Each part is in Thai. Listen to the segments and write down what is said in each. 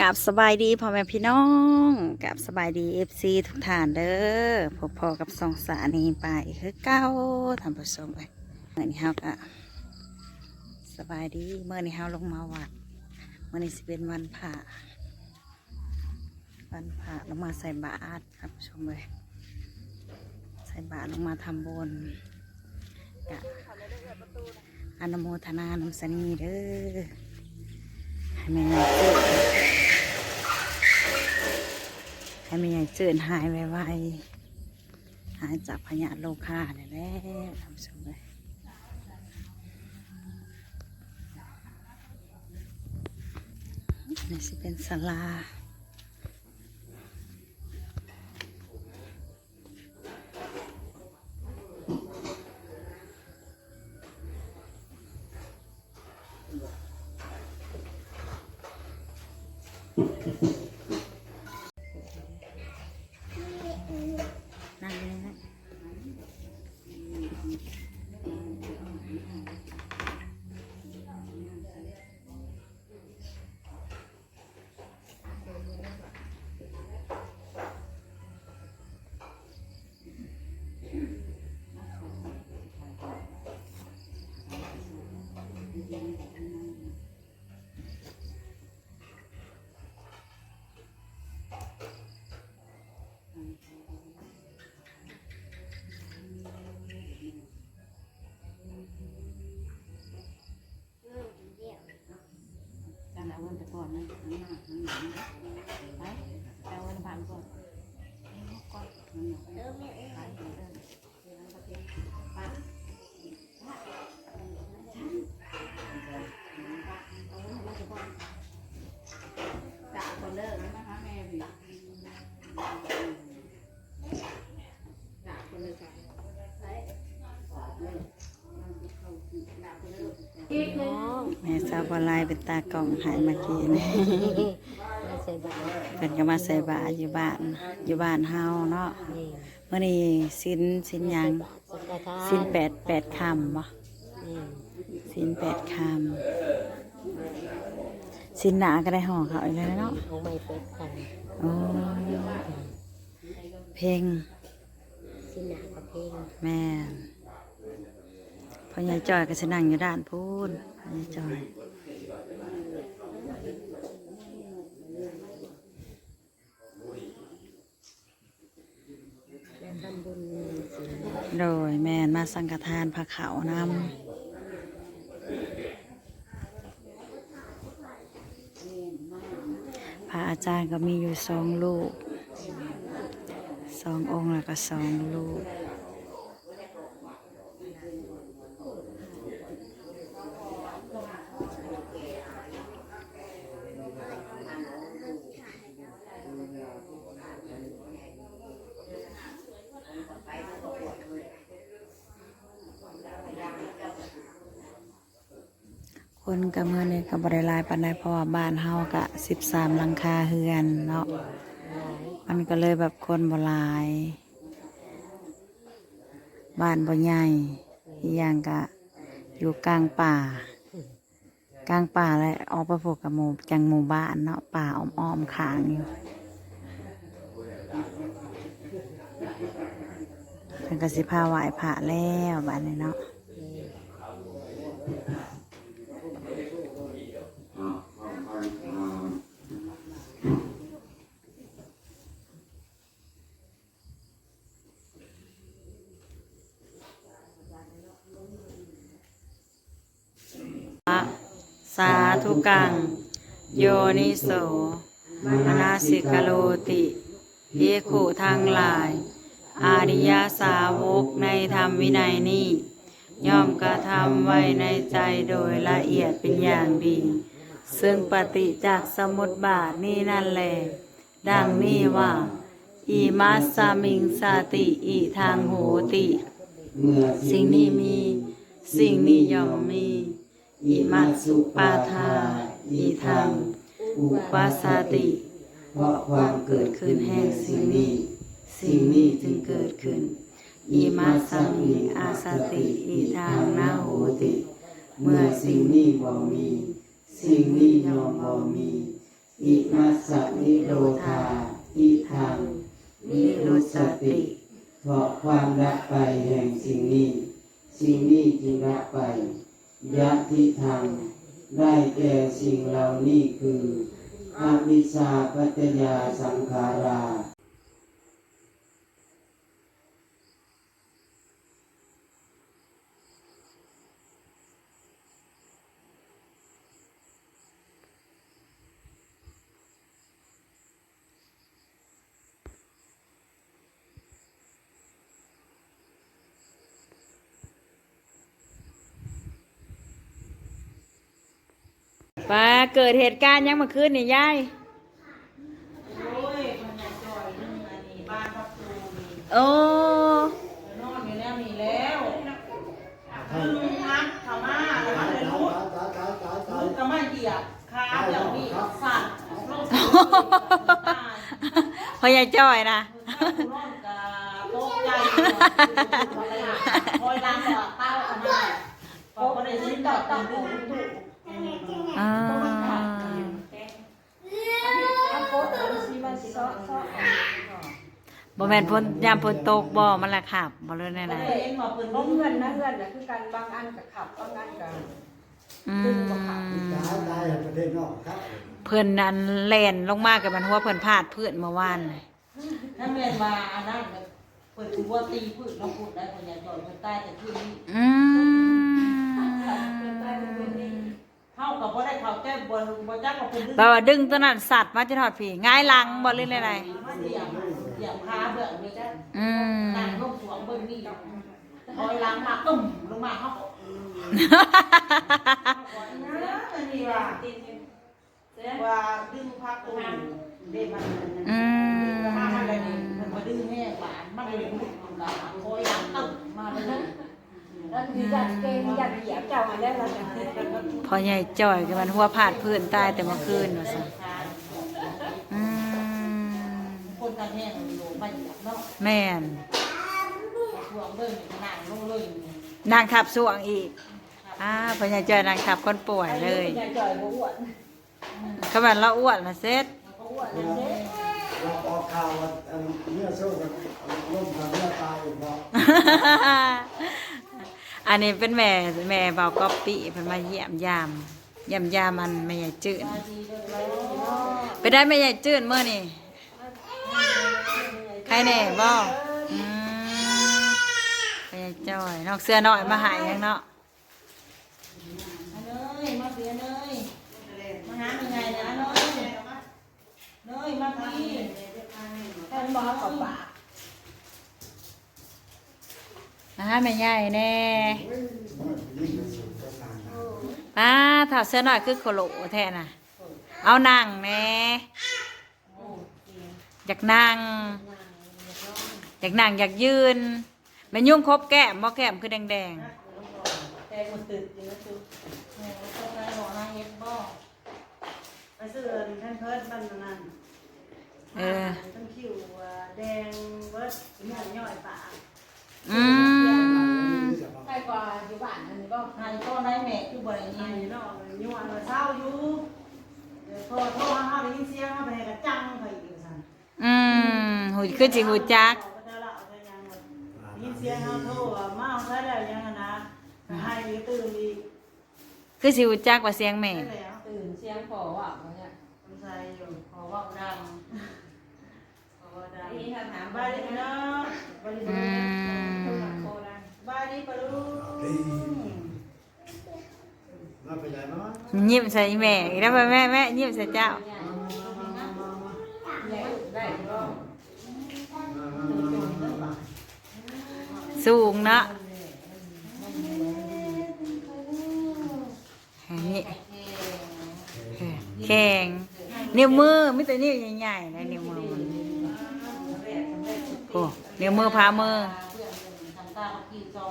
กับสบายดีพ่อแม่พี่น้องกับสบายดีเอฟซีทุกท่านเด้อพบพอกับสองสานีไปคือเก้าท่านผู้ชมเลยเมื่อนี้เฮาก็สบายดีเมื่อนี้เฮาลงมาวัดเมื่อนี้สิเป็นวันพระวันพระลงมาใส่บาตรท่านผู้ชมเลยใส่บาตรลงมาทำบุญกะอนุโมทนานำสนีเด้อให้แม่เจ้า ให้แม่ใหญ่เจินหายไวๆหายจากพยาธิโลคาเนี่ยแหละทำสมเลยนี่สิเป็นสลา เอางินไปก่อนนะน้ำหนักน้ำหนักไปแต่วันผ่านก่อนก่อน บอลายเป็นตากล่องหายเมื่อกี้นี่ใส่บาตรเพิ่นก็มาใส่บาตรอยู่บ้านอยู่บ้านเฮาเนาะนี่เมื่อนี้สินสินหยังสังฆทานสินแปดแปดคำบ่นี่สินแปดคำสินหนาก็ได้ห่อเขาอีกแล้วเนาะเอาไม่เป็ดกันโอ้เพลงสิหนากับเพลงแม่นพ่อใหญ่จอยก็สินั่งอยู่ด้านพูนพ่อใหญ่จอย และทำบุญสิน โดยแมนมาสังฆทานพระเขาวนำพระอาจารย์ก็มีอยู่สองลูกสององค์แล้วก็สองลูก คนกับเมื่อนี่กับริลายปันไดเพราะว่าบ้านเฮากะสิบสามลังคาเฮือนเนาะมันก็เลยแบบคนบ่ลาย บ้านบ่ใหญ่อีกอย่างก็อยู่กลางป่า กลางป่าเลยออกไปพบกับหมู่จังหมู่บ้านเนาะป่าอ้อมๆขางอยู่เพิ่นก็สิพาไหว้พระแล้วบ้านนี้เนาะ สาธุกัง โยนิโสมนาสิกโลติเยขุทางหลาย อาริยสาวกในธรรมวินัยนี้ ย่อมกระทำไว้ในใจโดยละเอียดเป็นอย่างดี ซึ่งปฏิจากสมุติบาทนี่นั่นแหละดังนี้ว่า อีมัสสามิงสาติอีทางโหติ สิ่งนี้มี สิ่งนี้ย่อมมี อิมัสุปาทาอิทังอุปาสาติ เพราะความเกิดขึ้นแห่งสิ่งนี้ สิ่งนี้จึงเกิดขึ้นอิมาสังมิอาสติอิทางนาโหติ เมื่อสิ่งนี้บ่มี สิ่งนี้ยอมบ่มีอิมาติโลธาอิทังนิรุสติเพราะความรักไปแห่งสิ่งนี้ สิ่งนี้จึงรักไป ยะทิทางได้แก่สิ่งเหล่านี้คืออวิชชาปัจจยาสังขารา ป้าเกิดเหตุการณ์ยังเมื่อคืนนี่ยายโอ้ยมันอยากจ่อยนึงอันนี้บ้านพักครูนี่โอ้นอนอยู่แล้วนี่แล้วลุงนัดเขามาแล้วมันเลยรุดรุดก็ไม่เหยียบขาเดี๋ยวนี้สั่นโรคตายพ่อยายจ้อยนะมือข้างนอนกะตกใจคอยล้างต่อเต้าเอามาพอคนได้ยินต่อต่อดูดู อ่า บ่แม่นพ้นยามพ้นตกบ่มันละขับบ่เลยแน่ก็น่ะได้เองมาเปิดบ่ล้มเพื่อนนะเพื่อนน่ะคือกันบางอันก็ขับบางอันก็อืมตายตายประเทศนอกครับเพิ่นนั้นแล่นลงมากับมันหัวเพิ่นพลาดเพื่อนเมื่อวานน่ะถ้าเรียนมาอันนั้นเปิดตัวตีพืชน้องพูดได้คนอยากจ่อยคนใต้แต่ที่นี่อืม เข้ากับว่าได้เขาแก้บนบนจ้ากับเป็นแปลว่าดึงตัวนั้นสัตว์มาจะทอดผีง่ายหลังบ่เลยเลยไดมาเหยียบเหยียบขาเบื้องนี้อืมนั่งลงสวงเบื้องนี้คอยล้างมาตุ่มลงมาเขาก็อันนี้ว่าว่าดึงพักตรงเด็มันอืมมามันเลยนี่มันมาดึงแห้หวานมันเลยมุดลงมาคอยล้างตุ่มมาเลยแล้วมียันเกงมียันเหยียบ พอใหญ่จ่อยกับมันหัวพลาดพื้นตายแต่เมื่อคืนว่าซั่นอืมคนกันแห้งอยู่ไปเหยียบเนาะแม่นสวงเบื้องนั่งลงเลยนางขับสวงอีกอ่าพอใหญ่จ่อยนางขับคนป่วยเลยยายจ่อยบ่อ้วนขบันเราอ้วนละเซ็ตบ่อ้วนนั่นเด้เราออกข่าวว่าเนื้อสู้กันล่มทางเนื้อตายอีกแล้ว อันนี้เป็นแม่แม่เบาก๊อปปี้เพิ่นมาเยี่ยมยามเยี่ยมยามมันแม่ใหญ่จืดไปได้แม่ใหญ่จืดเมื่อนี่ใครแน่บ่อืมแม่ใหญ่จ้อยนอกเสื้อน้อยมาใหายยังเนาะเนยมาเสียเนยมาหายังไงนะเนยเนยมาพี่ท่านบ่กับปาก มาหาแม่ใหญ่แน่ยิ่งสุดก็นานนะป้าถ้าเสื้อน้อยคือโคโลแท้น่ะ เอานั่งแน่อยากนั่งอยากนั่งอยากยืนแม่ยุ่งครบแก้มบ่แก้มคือแดงแตงมันตึกอยู่นะจุ๊บแม่ก็ไปหอนาเฮ็ดบ่ไปซื้อแพนเพิร์ดบ้านนั่นๆเออต้นคิวแดงเบิร์ดหน่อยย่อยปาก อืมใครกว่าอยู่บ้านนั่นบ่นายก็ได้แม่คือบ่ได้อัยินนนี้เนาะอยู่อยมาเศร้าอยู่เดี๋ยวโทรโทรหาเขาได้ยินเสียงเขาไปให้กระจังไปอีกสั่นอืมหูคือจิหูจักยินเสียงเขาโทรว่ามาเอาใช้ได้ยังนะให้อีกตื่นอีกคือสิหูจักว่าเสียงแม่ตื่นเสียงขอว่าเนี่ยสงสัยอยู่ขอว้าดัง นี่ถ้าถามบายดีเนาะบายดีอืมโคราชบายดีปะลูกมาไปใหญ่มายิ้มใส่แม่แล้วแม่แม่ยิ้มใส่เจ้าสูงเนาะนนี้แข็งนิ้วมือไม่แต่นิ้วใหญ่ๆนะนิ้วมือ มันโอ้นิ้วมือพามือเพื่อนทำตาเขากี่ซอง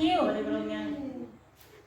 คิวบายดีปะลูกยัง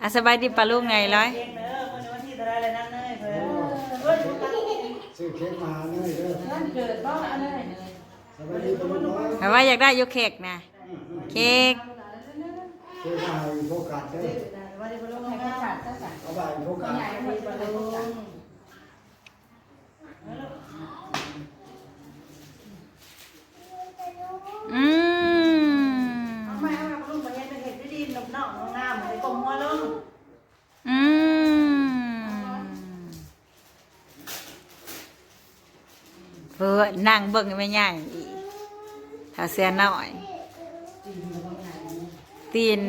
อะสบายดีปะลูกไงร้อยเก่งเด้อวันนี้วันที่เท่าไรเลยนั่งเนยเพิ่นเพิ่นซื้อเค้กมาเนื่อยเด้อนั่นเกิดบ่อันนั้นสวัสดีคุณน้อยแต่ว่าอยากได้อยูเค้กนะเค้กซื้อมาให้โฟกัสเด้อวันนี้ปะลูกให้ยังขาดซะสั่นเอาไปทุกตัวการ ใหญ่ไม่เป็นไรทุกอย่าง อืม เอาไม่เอาลูกมาเห็นเห็นได้ดีหนุ่มเนาะงามเลยกลมหัวลง อืม เพื่อนั่งเบิ่งไม่ใหญ่อีกถ้าเสียหน่อย ตีน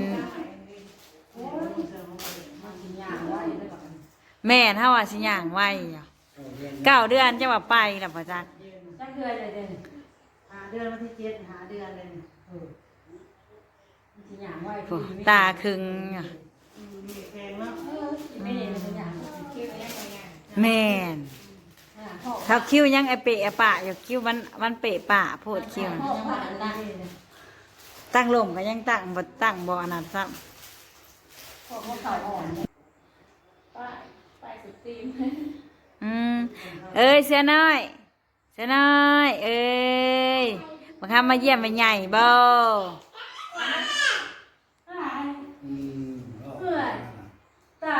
แม่ถ้าว่าสิย่างไว้อยู่เก้าเดือนจะว่าไปแล้วพ่อจักจักเดือนเลยเด่นหาเดือนวันที่เจ็ดหาเดือนเลยสิหยางไว้โอ้ตาครึงอะมีแพงเนาะไม่เห็น สิหยางคิดไปยังไงแม่นพ่อเขาคิ้วยังไอเปะไอปะอยู่คิ้วมันมันเปะปะโพดคิ้วพ่อผ่านได้ตั้งลมก็ยังตั้งบ่ตั้งบ่อันนั้นซ้พ่อเขาเข่าอ่อนป้ายป้ายสุดตีมำอืมเอ้ยเสียน้อย เสียน้อย เอ้ยมาคำมาเยี่ยมไปใหญ่บ่อืมเพื่อนตา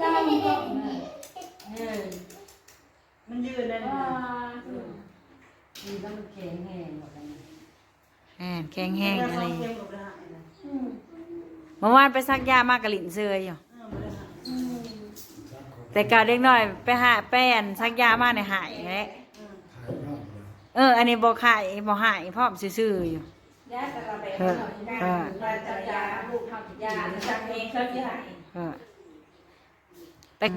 ตา มีก็เออมันยืนเลยว่านะมีต้องแข็งแรงหมดเลยแอนแข็งแห้งแล้วอะสไรองเข็มกับเลยหายนะเมื่อวานไปซักยามากกะหลินเซยอยู่เออบ่ได้หายแต่กาเด็กน้อยไปหาแป้นซักยามาในหายแหล้วถ่ายรอบเลยเออ อันนี้บ่ขายบ่หายพร้อมซื่อๆอยู่ยาตะกะเบนหน่อยยาตะยาลูกทำยาจักเองเขาที่ไหนเออไปเข็มหนึ่งบ่คล้ายกันหรอกเข็มเดียวนี่มันสิแห้งมันคล้า ยกัน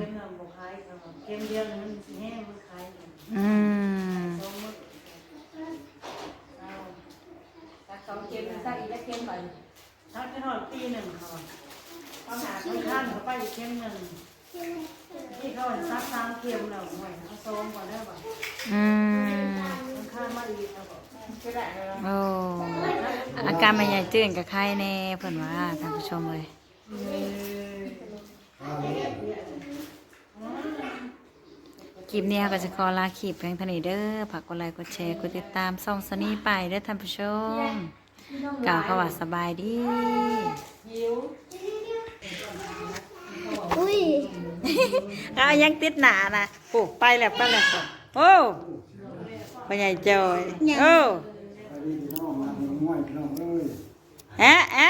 อืมสองมื้อเอาสักสองเข็มสักอีกแล้วเข็มหน่อยถ้าจะนอนปีหนึ่งเขาอะเขาหาข้างข้างเขาไปอีกเข็มหนึ่งที่เขาเห็นซักสามเข็มแล้วห่วยเขาซ้อมก่อนได้ป่ะอืมข้างข้างมาอีกเขาบอกก็ได้เลยโอ้อาการไม่ใหญ่จื่นกับไข้แน่เพิ่นว่าท่านผู้ชมเลยข้าวเลย คลิปนี้ก็จะขอลาคลิปเพียงเท่านี้เด้อฝากกดไลค์กดแชร์กดติดตามส่องสนีไปเด้อท่านผู้ชมกล่าวคำว่าสบายดีหิวอุ้ยเอายังติดหนานะปลูกไปแล้วไปแล้วโอ้ไม่ใหญ่จอยโอ้อันนี้พี่น้องมาหนึ่งม้วยพี่น้องเอ้ยแอะแอะ